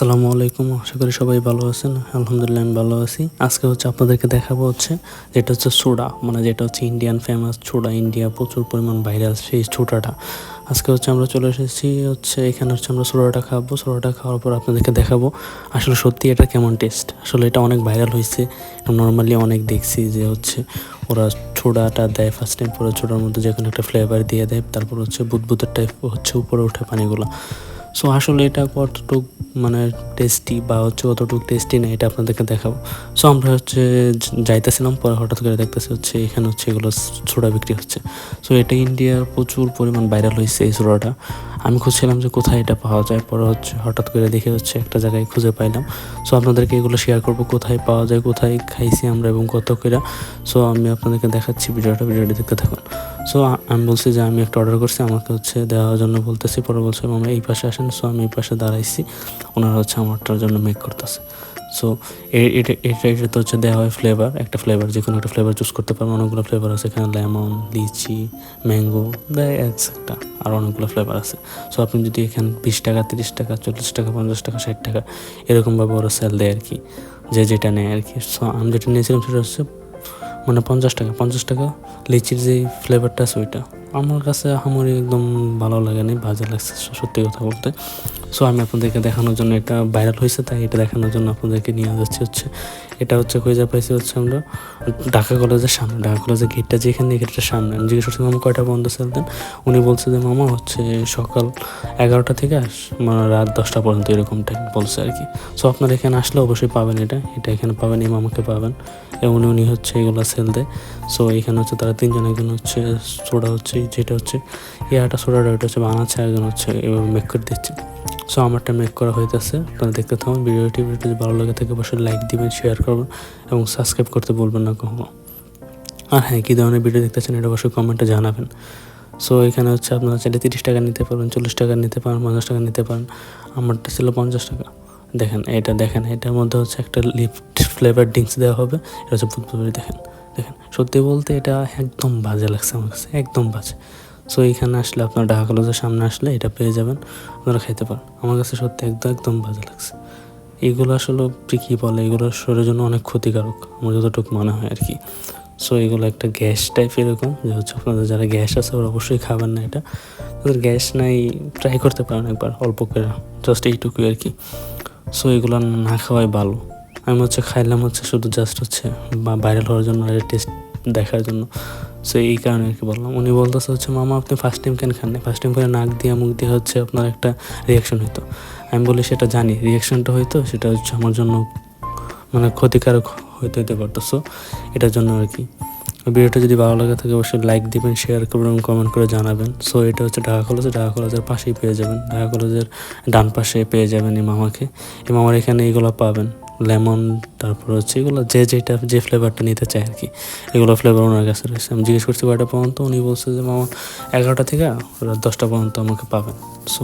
আসসালামু আলাইকুম, আশা করি সবাই ভালো আছেন। আলহামদুলিল্লাহ আমি ভালো আছি। আজকে হচ্ছে আপনাদেরকে দেখাবো হচ্ছে যেটা হচ্ছে সোডা মানে যেটা হচ্ছে ইন্ডিয়ান ফেমাস সোডা ইন্ডিয়া প্রচুর পরিমাণ ভাইরাল সেই সোডাটা আজকে হচ্ছে আমরা চলে এসেছি হচ্ছে, এখানে হচ্ছে আমরা সোডাটা খাব। সোডাটা খাওয়ার পর আপনাদেরকে দেখাবো আসলে সত্যি এটা কেমন টেস্ট আসলে এটা অনেক ভাইরাল হয়েছে। নর্মালি অনেক দেখছি যে হচ্ছে ওরা ছোড়াটা দেয় ফার্স্ট টাইম পরে ছোটার মধ্যে যে কোনো একটা ফ্লেভার দিয়ে দেয়, তারপর হচ্ছে বুদবুদের টাইপ হচ্ছে উপরে ওঠে পানিগুলো। সো আসলে এটা কতটুক মানে টেস্টি বা হচ্ছে কতটুক টেস্টি না, এটা আপনাদেরকে দেখাবো। সো আমরা হচ্ছে যাইতেছিলাম, পরে হঠাৎ করে দেখতেছি হচ্ছে এখানে হচ্ছে এগুলো ছোড়া বিক্রি হচ্ছে। সো এটা ইন্ডিয়ার প্রচুর পরিমাণ ভাইরাল হয়েছে এই ছোড়াটা। আমি খুঁজছিলাম যে কোথায় এটা পাওয়া যায়। পরে হচ্ছে হঠাৎ করে দেখে হচ্ছে একটা জায়গায় খুঁজে পাইলাম। সো আপনাদেরকে এগুলো শেয়ার করব, কোথায় পাওয়া যায়, কোথায় খাইছি আমরা এবং কত করে সো আমি আপনাদেরকে দেখাচ্ছি ভিডিওটা ভিডিওটা দেখতে থাকুন। সো আমি বলছি যে আমি একটা অর্ডার করছি, আমাকে হচ্ছে দেওয়ার জন্য বলতেছি, পরে বলছে আমরা এই পাশে আসেন। সো আমি এই পাশে দাঁড়াইছি। ওনারা হচ্ছে আমারটার জন্য মেক করতেছে। সো এটা এটা এটা হচ্ছে দেওয়া হয় ফ্লেভার একটা ফ্লেভার যে কোনো একটা ফ্লেভার চুজ করতে পারবেন। অনেকগুলো ফ্লেভার আছে এখানে লেমন লিচি ম্যাঙ্গো দেয় একটা আর অনেকগুলো ফ্লেভার আছে। সো আপনি যদি এখানে বিশ টাকা, তিরিশ টাকা, চল্লিশ টাকা, পঞ্চাশ টাকা, ষাট টাকা, এরকমভাবে ওরা সেল দেয় আর কি যে যেটা নেয় আর কি সো আমি যেটা নিয়েছিলাম সেটা হচ্ছে মানে পঞ্চাশ টাকা পঞ্চাশ টাকা লিচির যে ফ্লেভারটা আছে ওইটা। আমার কাছে আমার একদম ভালো লাগেনি বাজে লাগছে সত্যি কথা বলতে। সো আমি আপনাদেরকে দেখানোর জন্য এটা ভাইরাল হয়েছে, তাই এটা দেখানোর জন্য আপনাদেরকে নিয়ে যাচ্ছি হচ্ছে। এটা হচ্ছে কইজা পাইছি হচ্ছে আমরা, ঢাকা কলেজের সামনে, ঢাকা কলেজের গেটটা যেখানে গেটটার সামনে। আমি জিজ্ঞেস করছি মামা, কয়টা বন্ধ সেল দেন? উনি বলছে যে, মামা, হচ্ছে সকাল এগারোটা থেকে আস রাত দশটা পর্যন্ত এরকম টাইম বলছে আর কি সো আপনারা এখানে আসলে অবশ্যই পাবেন এটা এটা এখানে পাবেন, এই মামাকে পাবেন। এবং উনি হচ্ছে এগুলো সেল দেয়। সো এখানে হচ্ছে তারা তিনজন, একজন হচ্ছে সোডা হচ্ছে যেটা হচ্ছে ইয়াটা সোডাটা ওটা হচ্ছে বানাচ্ছে, একজন হচ্ছে এভাবে মেক করে দিচ্ছে। সো আমারটা মেক করা হইতেছে। আপনারা দেখতে থাকুন, ভিডিওটি ভিডিওটি যদি ভালো লাগে থাকে, অবশ্যই লাইক দিবেন শেয়ার করবেন এবং সাবস্ক্রাইব করতে বলবেন না কখনো। আর হ্যাঁ কী ধরনের ভিডিও দেখতেছেন এটা অবশ্যই কমেন্টে জানাবেন। সো এখানে হচ্ছে আপনারা চাইলে তিরিশ টাকা নিতে পারবেন, চল্লিশ টাকা নিতে পারেন, পঞ্চাশ টাকা নিতে পারেন। আমারটা ছিল পঞ্চাশ টাকা। দেখেন, এটা দেখেন, এটার মধ্যে হচ্ছে একটা লিফট ফ্লেভার ড্রিঙ্কস দেওয়া হবে। এটা হচ্ছে দেখেন। দেখেন, সত্যি বলতে এটা একদম বাজে লাগছে আমার কাছে, একদম বাজে। সো এইখানে আসলে আপনার ঢাকা কলেজের সামনে আসলে এটা পেয়ে যাবেন, আপনারা খাইতে পারেন। আমার কাছে সত্যি একদম একদম বাজে লাগছে। এগুলো আসলে কী বলে, এগুলো শরীরের জন্য অনেক ক্ষতিকারক, আমার যতটুকু মনে হয় আর কি। সো এগুলো একটা গ্যাস টাইপ এরকম, যে হচ্ছে আপনাদের যারা গ্যাস আছে, ওরা অবশ্যই খাবেন না এটা। তাদের গ্যাস নাই ট্রাই করতে পারেন একবার, অল্প করে জাস্ট এইটুকুই আর কি। সো এগুলো না খাওয়াই ভালো। আমি হচ্ছে খাইলাম হচ্ছে শুধু জাস্ট হচ্ছে ভাইরাল হওয়ার জন্য আর টেস্ট দেখার জন্য। সো এই কারণে আর কি বললাম। উনি বলতেছে হচ্ছে, মামা, আপনি ফার্স্ট টাইম কেন খান ফার্স্ট টাইম করে নাক দিয়ে, মুখ দিয়ে হচ্ছে আপনার একটা রিয়াকশন হইতো। আমি বলি, সেটা জানি। রিয়াকশনটা হইতো, সেটা হচ্ছে আমার জন্য মানে ক্ষতিকারক হইতে হইতে পারতো। সো এটার জন্য আর কি। ভিডিওটা যদি ভালো লাগে থাকে অবশ্যই লাইক দিবেন শেয়ার করবেন এবং কমেন্ট করে জানাবেন। সো এটা হচ্ছে ঢাকা কলেজ ঢাকা কলেজের পাশেই পেয়ে যাবেন। ঢাকা কলেজের ডান পাশে পেয়ে যাবেন এই মামাকে। এই মামার এখানে এইগুলো পাবেন। লেমন, তারপর হচ্ছে এগুলো যে যেটা, যে ফ্লেভারটা নিতে চায় আর কি, এগুলো ফ্লেভার ওনার কাছে রয়েছে। আমি জিজ্ঞেস করছি কয়টা পর্যন্ত, উনি বলছে যে মামা এগারোটা থেকে রাত দশটা পর্যন্ত আমাকে পাবেন। সো